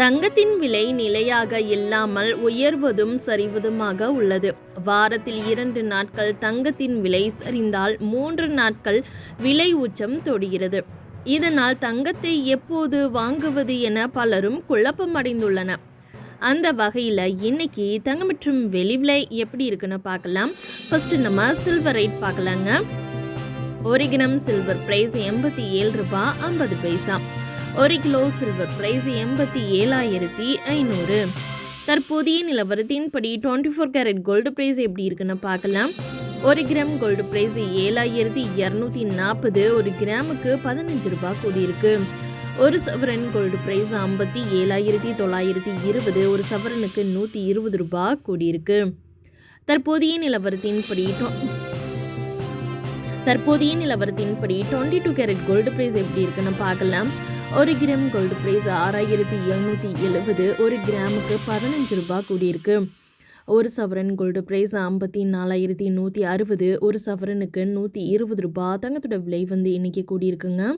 தங்கத்தின் விலை நிலையாக இல்லாமல் உயர்வதும் சரிவதுமாக உள்ளது. வாரத்தில் இரண்டு நாட்கள் தங்கத்தின் விலை சரிந்தால் மூன்று நாட்கள் விலை உச்சம் தொடுகிறது. இதனால் தங்கத்தை எப்போது வாங்குவது என பலரும் குழப்பமடைந்துள்ளனர் அந்த வகையில் இன்னைக்கு தங்கம் மற்றும் வெளி விலை எப்படி இருக்குன்னு பார்க்கலாம். ஃபர்ஸ்ட் நம்ம சில்வர் ரேட் பார்க்கலாங்க. ஒரு கிராம் சில்வர் பிரைஸ் எண்பத்தி ஏழு ரூபாய் ஐம்பது பைசா. ஒரு கிலோ சில்வர் பிரைஸ் எண்பத்தி ஏழாயிரத்தி ஐநூறு. தற்போதைய நிலவரத்தின்படி twenty four carat gold price எப்படி இருக்குன்னு பார்க்கலாம். ஒரு கிராம் கோல்டு பிரைஸ் ஏழாயிரத்தி இரநூத்தி நாற்பது ஒரு கிராமுக்கு பதினஞ்சு ரூபாய் கூடியிருக்கு. ஒரு சவரன் கோல்டு பிரைஸ் ஐம்பத்தி ஏழாயிரத்தி தொள்ளாயிரத்தி இருபது ஒரு சவரனுக்கு நூற்றி இருபது ரூபாய் கூடியிருக்கு. தற்போதைய நிலவரத்தின்படி டொ- தற்போதைய நிலவரத்தின்படி twenty two carat gold price எப்படி இருக்குன்னு பார்க்கலாம். ஒரு கிராம் கோல்டு பிரைஸ் ஆறாயிரத்தி எழுநூற்றி எழுபது ஒரு கிராமுக்கு பதினஞ்சு ரூபாய் கூடியிருக்கு. ஒரு சவரன் கோல்டு பிரைஸ் ஐம்பத்தி நாலாயிரத்தி நூற்றி அறுபது ஒரு சவரனுக்கு நூற்றி இருபது ரூபாய் தங்கத்தோட விலை வந்து இன்றைக்கி கூடியிருக்குங்க.